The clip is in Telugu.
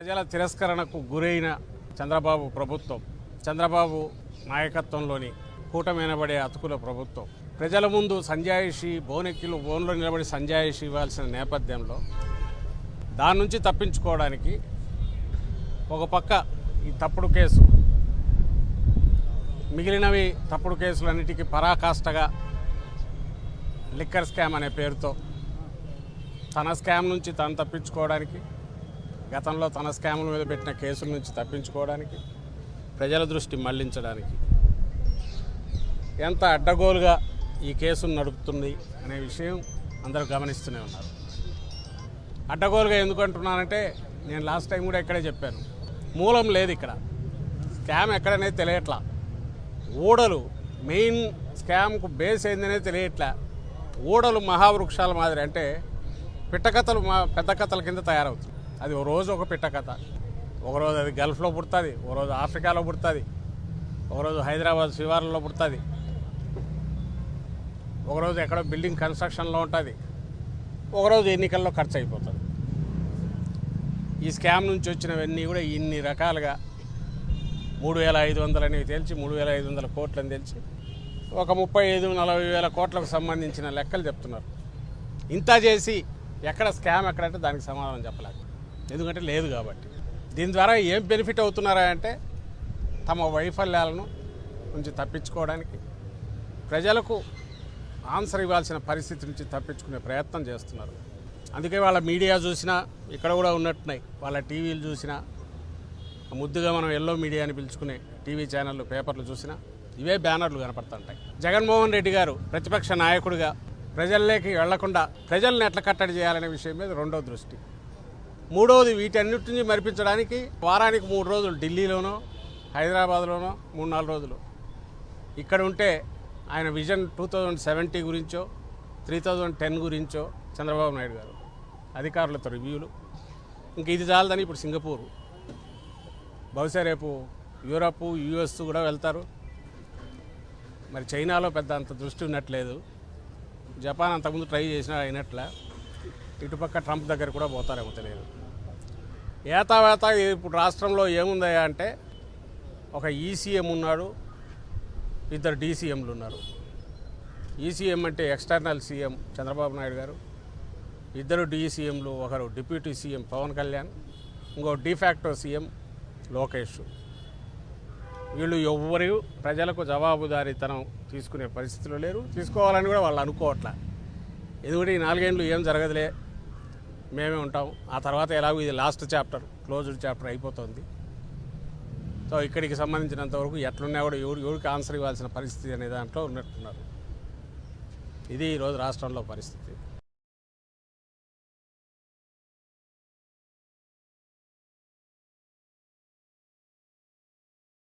ప్రజల తిరస్కరణకు గురైన చంద్రబాబు ప్రభుత్వం చంద్రబాబు నాయకత్వంలోని కూటమినబడే అతుకుల ప్రభుత్వం. ప్రజల ముందు సంజాయిషి బోనెక్కిలు బోన్లో నిలబడి సంజాయిషి ఇవ్వాల్సిన నేపథ్యంలో దాని నుంచి తప్పించుకోవడానికి ఒక పక్క ఈ తప్పుడు కేసు మిగిలినవి తప్పుడు కేసులన్నిటికీ పరాకాష్ఠగా లిక్కర్ స్కామ్ అనే పేరుతో తన స్కామ్ నుంచి తను తప్పించుకోవడానికి గతంలో తన స్కాముల మీద పెట్టిన కేసుల నుంచి తప్పించుకోవడానికి ప్రజల దృష్టి మళ్ళించడానికి ఎంత అడ్డగోలుగా ఈ కేసును నడుపుతుంది అనే విషయం అందరూ గమనిస్తూనే ఉన్నారు. అడ్డగోలుగా ఎందుకు అంటున్నానంటే నేను లాస్ట్ టైం కూడా ఇక్కడే చెప్పాను. మూలం లేదు ఇక్కడ. స్కామ్ ఎక్కడనేది తెలియట్లా. ఊడలు మెయిన్ స్కామ్కు బేస్ ఏందనేది తెలియట్లా. ఊడలు మహావృక్షాల మాదిరి అంటే పిట్టకథలు మా పెద్ద కథల కింద తయారవుతుంది. అది ఒక రోజు ఒక పిట్ట కథ. ఒకరోజు అది గల్ఫ్లో పుడుతుంది ఒకరోజు ఆఫ్రికాలో పుడుతుంది ఒకరోజు హైదరాబాద్ శివార్లలో పుడుతుంది. ఒకరోజు ఎక్కడో బిల్డింగ్ కన్స్ట్రక్షన్లో ఉంటుంది ఒకరోజు ఎన్నికల్లో ఖర్చు అయిపోతుంది ఈ స్కామ్ నుంచి వచ్చినవన్నీ కూడా ఇన్ని రకాలుగా మూడు వేల ఐదు వందలని తెలిసి మూడు వేల ఐదు వందల కోట్లని తెలిసి ఒక ముప్పై ఐదు నలభై వేల కోట్లకు సంబంధించిన లెక్కలు చెప్తున్నారు. ఇంత చేసి ఎక్కడ స్కామ్ ఎక్కడంటే దానికి సమాధానం చెప్పలేదు ఎందుకంటే లేదు కాబట్టి. దీని ద్వారా ఏం బెనిఫిట్ అవుతున్నారా అంటే తమ వైఫల్యాలను నుంచి తప్పించుకోవడానికి ప్రజలకు ఆన్సర్ ఇవ్వాల్సిన పరిస్థితి నుంచి తప్పించుకునే ప్రయత్నం చేస్తున్నారు. అందుకే వాళ్ళ మీడియా చూసినా ఇక్కడ కూడా ఉన్నట్టున్నాయి. వాళ్ళ టీవీలు చూసినా ముద్దుగా మనం ఎల్లో మీడియా అని పిలుచుకునే టీవీ ఛానళ్ళు పేపర్లు చూసినా ఇవే బ్యానర్లు కనపడుతుంటాయి. జగన్మోహన్ రెడ్డి గారు ప్రతిపక్ష నాయకుడిగా ప్రజల్లోకి వెళ్ళకుండా ప్రజల్ని ఎట్లా కట్టడి చేయాలనే విషయం మీద రెండో దృష్టి. మూడవది వీటన్నిటిని మరిపించడానికి వారానికి మూడు రోజులు ఢిల్లీలోనో హైదరాబాద్లోనో మూడు నాలుగు రోజులు. ఇక్కడ ఉంటే ఆయన విజన్ టూ థౌజండ్ సెవెంటీ గురించో త్రీ థౌజండ్ టెన్ గురించో చంద్రబాబు నాయుడు గారు అధికారులతో రివ్యూలు. ఇంక ఇది చాలదని ఇప్పుడు సింగపూర్. బహుశా రేపు యూరప్ యుఎస్ కూడా వెళ్తారు. మరి చైనాలో పెద్ద అంత దృష్టి ఉన్నట్లేదు జపాన్ అంతకుముందు ట్రై చేసినా అయినట్ల. ఇటుపక్క ట్రంప్ దగ్గర కూడా పోతారేమో తెలియదు. ఏతావేత ఇప్పుడు రాష్ట్రంలో ఏముందయ్యా అంటే ఒక ఈసీఎం ఉన్నాడు ఇద్దరు డీసీఎంలు ఉన్నారు. ఈసీఎం అంటే ఎక్స్టర్నల్ సీఎం చంద్రబాబు నాయుడు గారు ఇద్దరు డీసీఎంలు ఒకరు డిప్యూటీ సీఎం పవన్ కళ్యాణ్ ఇంకో డిఫాక్టో సీఎం లోకేష్. వీళ్ళు ఎవ్వరు ప్రజలకు జవాబుదారీతనం తీసుకునే పరిస్థితులు లేరు తీసుకోవాలని కూడా వాళ్ళు అనుకోవట్లే. ఎందుకంటే ఈ నాలుగేండ్లు ఏం జరగదులే మేమే ఉంటాం. ఆ తర్వాత ఎలాగో ఇది లాస్ట్ చాప్టర్ క్లోజ్డ్ చాప్టర్ అయిపోతుంది. సో ఇక్కడికి సంబంధించినంత వరకు ఎట్లున్నా కూడా ఎవరు ఎవరికి ఆన్సర్ ఇవ్వాల్సిన పరిస్థితి అనే దాంట్లో ఉన్నట్టున్నారు. ఇది ఈరోజు రాష్ట్రంలో పరిస్థితి.